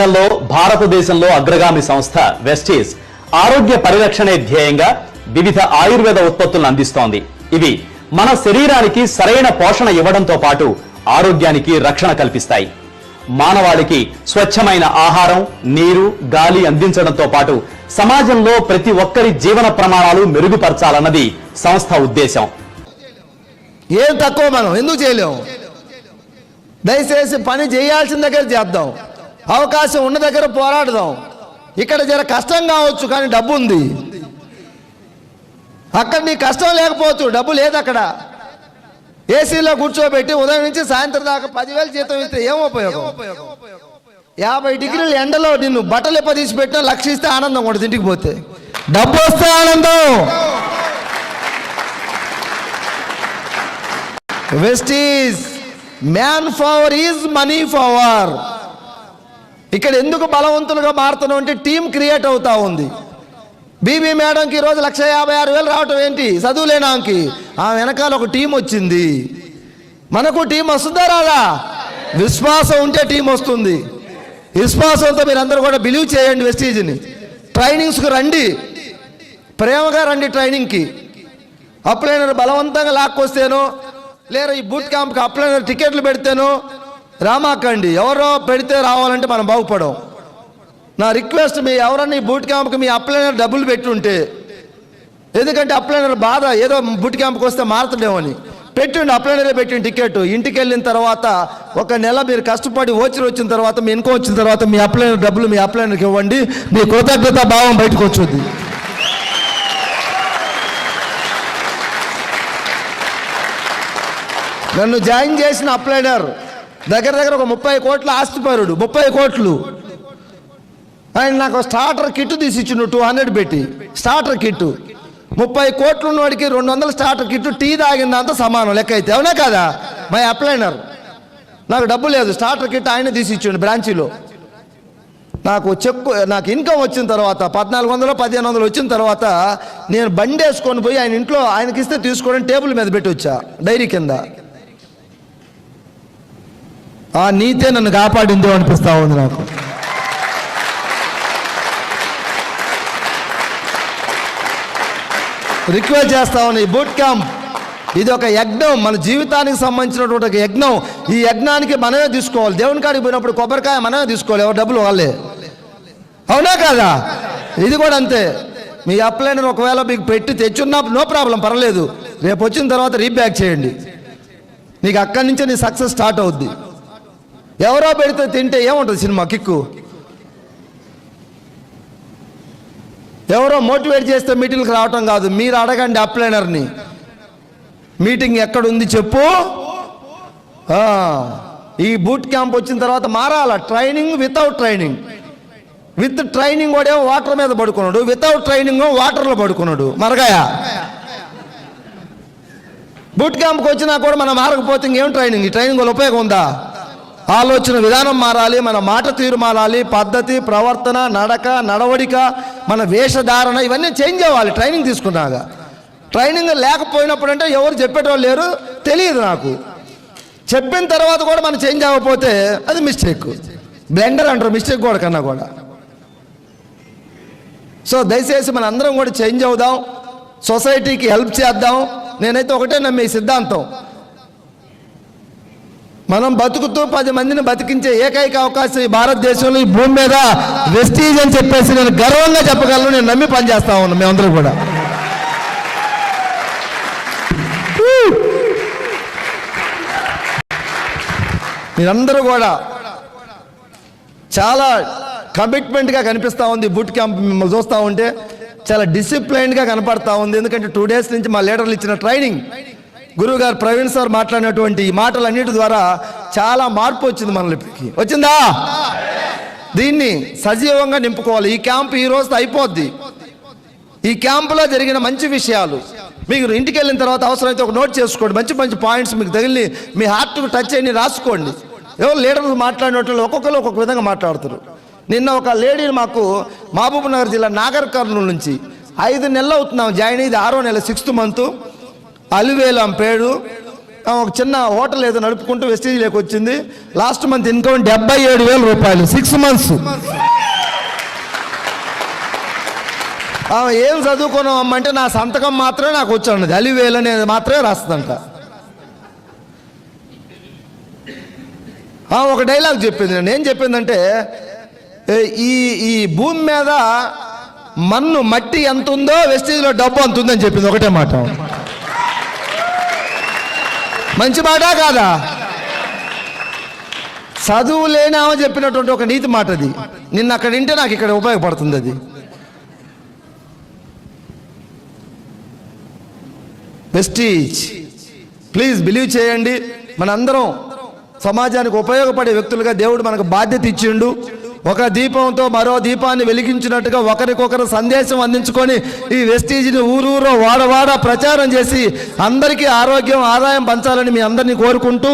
రంగంలో భారతదేశంలో అగ్రగామి సంస్థ వెస్టీస్ ఆరోగ్య పరిరక్షణే ధ్యేయంగా వివిధ ఆయుర్వేద ఉత్పత్తులను అందిస్తోంది. ఇవి మన శరీరానికి సరైన పోషణ ఇవ్వడంతో పాటు ఆరోగ్యానికి రక్షణ కల్పిస్తాయి. మానవాళికి స్వచ్ఛమైన ఆహారం నీరు గాలి అందించడంతో పాటు సమాజంలో ప్రతి ఒక్కరి జీవన ప్రమాణాలు మెరుగుపరచాలన్నది సంస్థ ఉద్దేశం. ఏం తక్కువ మనం? ఎందుకు చేయలేము దయచేసి పని చేయాల్సిన దగ్గర చేద్దాం. అవకాశం ఉన్న దగ్గర పోరాడదాం. ఇక్కడ జర కష్టం కావచ్చు కానీ డబ్బు ఉంది అక్కడ నీ కష్టం లేకపోవచ్చు డబ్బు లేదు అక్కడ. ఏసీలో కూర్చోబెట్టి ఉదయం నుంచి సాయంత్రం దాకా పదివేలు జీతం ఇస్తే ఏం ఉపయోగం? యాభై డిగ్రీల ఎండలో నిన్ను బట్టలు ఎప్ప తీసి పెట్టినా లక్ష ఇస్తే ఆనందం కూడా ఇంటికి పోతే. డబ్బు వస్తే ఆనందం. Vestige man power is money power ఇక్కడ ఎందుకు బలవంతులుగా మారుతున్నాం అంటే టీం క్రియేట్ అవుతా ఉంది. బీబీ మేడంకి ఈరోజు లక్ష యాభై ఆరు వేలు రావటం ఏంటి? చదువులేనాకి. ఆ వెనకాల ఒక టీం వచ్చింది. మనకు టీం వస్తుందా రాదా? విశ్వాసం ఉంటే టీం వస్తుంది. విశ్వాసంతో మీరు అందరూ కూడా బిలీవ్ చేయండి వెస్టీజ్ని. ట్రైనింగ్స్కి రండి. ప్రేమగా రండి ట్రైనింగ్కి. అప్లైనర్ బలవంతంగా లాక్కొస్తేనో లేదా ఈ బూట్ క్యాంప్కి అప్లైనర్ టికెట్లు పెడితేనో రామాకండి. ఎవరో పెడితే రావాలంటే మనం బాగుపడం నా రిక్వెస్ట్ మీ ఎవరన్నా ఈ బూట్ క్యాంప్కి మీ అప్లైనర్ డబ్బులు పెట్టుంటే ఎందుకంటే అప్లైనర్ బాధ ఏదో బూట్ క్యాంప్కి వస్తే మారుతుండేమని పెట్టండి అప్లైనరే పెట్టిన టికెట్. ఇంటికి వెళ్ళిన తర్వాత ఒక నెల మీరు కష్టపడి ఓచర్ వచ్చిన తర్వాత మీ ఇన్కో వచ్చిన తర్వాత మీ అప్లైనర్ డబ్బులు మీ అప్లైనర్కి ఇవ్వండి. మీ కృతజ్ఞత భావం బయటకు వచ్చుద్ది నన్ను జాయిన్ చేసిన అప్లైనర్ దగ్గర దగ్గర ఒక ముప్పై కోట్ల ఆస్తిపరుడు ముప్పై కోట్లు. ఆయన నాకు స్టార్టర్ కిట్ తీసిచ్చిండు టూ హండ్రెడ్ పెట్టి. స్టార్టర్ కిట్ ముప్పై కోట్లు ఉన్నవాడికి రెండు వందల స్టార్టర్ కిట్ టీ తాగిందంత సమానం లెక్క అయితే. అవునా కదా? మై అప్లైనర్ నాకు డబ్బు లేదు స్టార్టర్ కిట్ ఆయన తీసి ఇచ్చిండు బ్రాంచీలో. నాకు చెక్కు నాకు ఇన్కమ్ వచ్చిన తర్వాత పద్నాలుగు వందలు పదిహేను వందలు వచ్చిన తర్వాత నేను బండి వేసుకొని పోయి ఆయన ఇంట్లో ఆయనకి ఇస్తే తీసుకోవడం టేబుల్ మీద పెట్టి వచ్చా డైరీ కింద. ఆ నీతే నన్ను కాపాడిందో అనిపిస్తా ఉంది నాకు. రిక్వెస్ట్ చేస్తా ఉన్నాయి బూట్ క్యాంప్ ఇది ఒక యజ్ఞం మన జీవితానికి సంబంధించినటువంటి ఒక యజ్ఞం. ఈ యజ్ఞానికి మనమే తీసుకోవాలి. దేవుని కాడికి పోయినప్పుడు కొబ్బరికాయ మనమే తీసుకోవాలి ఎవరు డబ్బులు వాళ్ళే. అవునా కాదా? ఇది కూడా అంతే. మీ అప్లైన్ ఒకవేళ మీకు పెట్టి తెచ్చున్నా నో ప్రాబ్లం పర్లేదు. రేపు వచ్చిన తర్వాత రీబ్యాక్ చేయండి. నీకు అక్కడి నుంచే నీ సక్సెస్ స్టార్ట్ అవుద్ది. ఎవరో పెడితే తింటే ఏముంటుంది సినిమా కిక్కు? ఎవరో మోటివేట్ చేస్తే మీటింగ్కి రావటం కాదు. మీరు అడగండి అప్లైనర్ని. మీటింగ్ ఎక్కడ ఉంది చెప్పు ఈ బూట్ క్యాంప్ వచ్చిన తర్వాత మారాల? Training without training. With training కూడా వాటర్ మీద పడుకున్నాడు. వితౌట్ ట్రైనింగ్ వాటర్లో పడుకున్నాడు. మరగాయ? బూట్ క్యాంప్కి వచ్చినా కూడా మనం మారకపోతే ఇంకేం ట్రైనింగ్ ఈ ట్రైనింగ్ వల్ల ఉపయోగం ఉందా? ఆలోచన విధానం మారాలి మన మాట తీరు మారాలి పద్ధతి ప్రవర్తన నడక నడవడిక మన వేషధారణ ఇవన్నీ చేంజ్ అవ్వాలి ట్రైనింగ్ తీసుకున్నాక. ట్రైనింగ్ లేకపోయినప్పుడు అంటే ఎవరు చెప్పేటోళ్ళు లేరు తెలియదు నాకు. చెప్పిన తర్వాత కూడా మనం చేంజ్ అవ్వకపోతే అది మిస్టేక్ బ్లెండర్ అంటారు మిస్టేక్ కూడా కన్నా కూడా. సో దయచేసి మన అందరం కూడా చేంజ్ అవుదాం. సొసైటీకి హెల్ప్ చేద్దాం. నేనైతే ఒకటే నమ్మే ఈ సిద్ధాంతం. మనం బతుకుతూ పది మందిని బతికించే ఏకైక అవకాశం ఈ భారతదేశంలో ఈ భూమి మీద వెస్టీజ్ అని చెప్పేసి నేను గర్వంగా చెప్పగలను నేను నమ్మి పనిచేస్తా ఉన్నాను మేమందరూ కూడా. మీరందరూ కూడా చాలా కమిట్మెంట్గా కనిపిస్తూ ఉంది బూట్ క్యాంప్ మిమ్మల్ని చూస్తూ ఉంటే. చాలా డిసిప్లైన్గా కనపడతా ఉంది. ఎందుకంటే టూ డేస్ నుంచి మా లీడర్లు ఇచ్చిన ట్రైనింగ్ గురువుగారు ప్రవీణ్ సార్ మాట్లాడినటువంటి ఈ మాటలన్నిటి ద్వారా చాలా మార్పు వచ్చింది మనలోకి వచ్చిందా? దీన్ని సజీవంగా నింపుకోవాలి. ఈ క్యాంప్ ఈ రోజు అయిపోద్ది. ఈ క్యాంపులో జరిగిన మంచి విషయాలు మీరు ఇంటికి వెళ్ళిన తర్వాత అవసరమైతే ఒక నోట్ చేసుకోండి. మంచి మంచి పాయింట్స్ మీకు తగిలి మీ హార్ట్కు టచ్ అయ్యి రాసుకోండి. ఎవరు లీడర్లు మాట్లాడినట్లు ఒక్కొక్కరు ఒక్కొక్క విధంగా మాట్లాడుతారు. నిన్న ఒక లేడీని మాకు మహబూబ్ నగర్ జిల్లా నాగర్ కర్నూలు నుంచి ఐదు నెలలు అవుతున్నాం. జాయిన్ అయ్యింది ఆరో నెల సిక్స్త్ మంత్. అలివేలం పేడు. ఒక చిన్న హోటల్ ఏదో నడుపుకుంటూ వెస్టేజ్లోకి వచ్చింది. లాస్ట్ మంత్ ఇన్కమ్ డెబ్బై ఏడు వేల రూపాయలు. సిక్స్ మంత్స్ ఆమె ఏం చదువుకున్నాం అంటే నా సంతకం మాత్రమే నాకు వచ్చాను ఉన్నది అలివేలు అనేది మాత్రమే రాస్తుందంట. ఒక డైలాగ్ చెప్పింది. నేను ఏం చెప్పిందంటే ఈ ఈ భూమి మీద మన్ను మట్టి ఎంత ఉందో వెస్టేజ్లో డబ్బు అంత ఉందని చెప్పింది. ఒకటే మాట. మంచి మాట కాదా? చదువు లేని ఆమె చెప్పినటువంటి ఒక నీతి మాట అది నిన్న అక్కడ వింటే నాకు ఇక్కడ ఉపయోగపడుతుంది అది. వెస్టీజ్ ప్లీజ్ బిలీవ్ చేయండి. మనందరం సమాజానికి ఉపయోగపడే వ్యక్తులుగా దేవుడు మనకు బాధ్యత ఇచ్చిండు. ఒక దీపంతో మరో దీపాన్ని వెలిగించినట్టుగా ఒకరికొకరు సందేశం అందించుకొని ఈ వెస్టీజ్ని ఊరూరో వాడవాడ ప్రచారం చేసి అందరికీ ఆరోగ్యం ఆదాయం పంచాలని మీ అందరినీ కోరుకుంటూ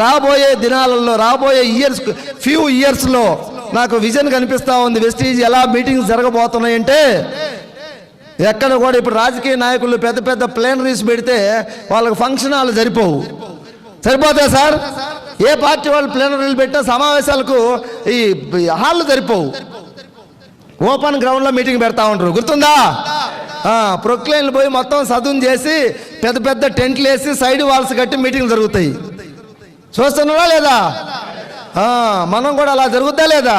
రాబోయే దినాలలో రాబోయే ఇయర్స్ ఫ్యూ ఇయర్స్లో నాకు విజన్ కనిపిస్తూ ఉంది. వెస్టీజ్ ఎలా మీటింగ్స్ జరగబోతున్నాయంటే ఎక్కడ కూడా ఇప్పుడు రాజకీయ నాయకులు పెద్ద పెద్ద ప్లేనరీస్ పెడితే వాళ్ళకి ఫంక్షన్ హాల్ సరిపోవు. సరిపోతాయి సార్? ఏ పార్టీ వాళ్ళు ప్లేనరీలు పెట్టినా సమావేశాలకు ఈ హాళ్ళు సరిపోవు. ఓపెన్ గ్రౌండ్లో మీటింగ్ పెడతా ఉంటారు. గుర్తుందా? ప్రొక్లైన్లు పోయి మొత్తం సదును చేసి పెద్ద పెద్ద టెంట్లు వేసి సైడ్ వాల్స్ కట్టి మీటింగ్లు జరుగుతాయి. చూస్తున్నారా లేదా? మనం కూడా అలా జరుగుద్దా లేదా?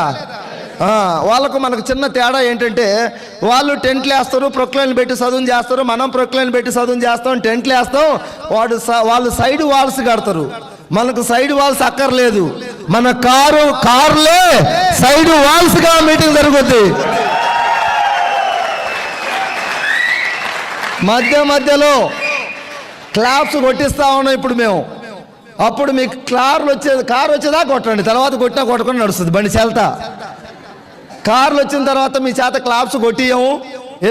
వాళ్ళకు మనకు చిన్న తేడా ఏంటంటే వాళ్ళు టెంట్లు వేస్తారు ప్రొక్లైన్లు పెట్టి చదువు చేస్తారు మనం ప్రొక్లైన్ పెట్టి చదువు చేస్తాం టెంట్లు వేస్తాం వాడు వాళ్ళు సైడ్ వాల్స్ కడతారు. మనకు సైడ్ వాల్స్ అక్కర్లేదు. మన కారు కార్లే సైడ్ వాల్స్గా మీటింగ్ జరుగుద్ది. మధ్య మధ్యలో క్లాప్స్ కొట్టిస్తా ఉన్నాం ఇప్పుడు మేము. అప్పుడు మీకు కార్లు వచ్చేది కారు వచ్చేదా కొట్టండి. తర్వాత కొట్టినా కొట్టకుండా నడుస్తుంది బండి చెల్తా. కార్లు వచ్చిన తర్వాత మీ చేత క్లాప్స్ కొట్టియము.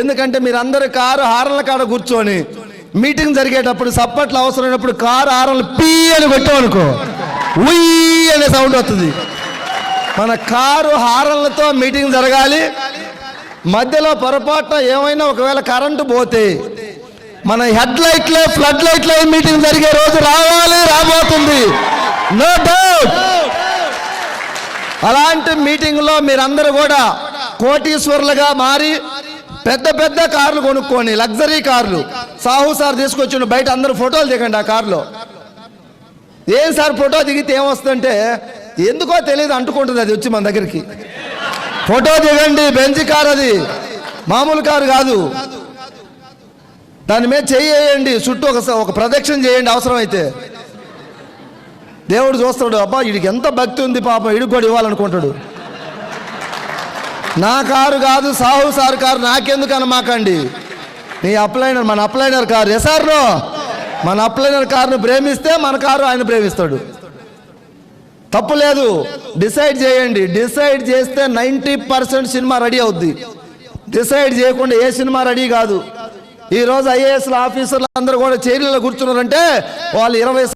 ఎందుకంటే మీరందరూ కారు హార్ల కాడ కూర్చొని మీటింగ్ జరిగేటప్పుడు సప్పట్లు అవసరమైనప్పుడు కారు హారన్లు పీ అని కొట్టామనుకో ఉయ్ అనే సౌండ్ వస్తుంది. మన కారు హారన్లతో మీటింగ్ జరగాలి. మధ్యలో పొరపాటున ఏమైనా ఒకవేళ కరెంటు పోతే మన హెడ్ లైట్లే ఫ్లడ్ లైట్లే మీటింగ్ జరిగే రోజు రావాలి రాబోతుంది. నో డౌట్ అలాంటి మీటింగ్లో మీరందరూ కూడా కోటీశ్వరులుగా మారి పెద్ద పెద్ద కార్లు కొనుక్కొని లగ్జరీ కార్లు. సాహు సార్ తీసుకొచ్చిండు బయట అందరూ ఫోటోలు దిగండి ఆ కార్లో. ఏం సార్ ఫోటో దిగితే ఏమొస్తుందంటే ఎందుకో తెలియదు అంటుకుంటుంది అది వచ్చి మన దగ్గరికి. ఫోటో దిగండి బెంచ్ కార్ అది. మామూలు కారు కాదు. దాని మీద చేయండి చుట్టూ ఒక ఒక ప్రదక్షిణ చేయండి అవసరమైతే. దేవుడు చూస్తాడు అబ్బా వీడికి ఎంత భక్తి ఉంది పాపం ఇడికి కూడా ఇవ్వాలనుకుంటాడు. నా కారు కాదు సాహు సార్ కారు నాకెందుకు అనమాకండి నీ అప్లైనర్ మన అప్లైనర్ కారు. ఎసార్నో మన అప్లైనర్ కారును ప్రేమిస్తే మన కారు ఆయన ప్రేమిస్తాడు. తప్పు లేదు. డిసైడ్ చేయండి. డిసైడ్ చేస్తే నైంటీ పర్సెంట్ సినిమా రెడీ అవుద్ది. డిసైడ్ చేయకుండా ఏ సినిమా రెడీ కాదు. ఈరోజు ఐఏఎస్ల ఆఫీసర్లు అందరూ కూడా చైర్లలో కూర్చున్నారంటే వాళ్ళు ఇరవై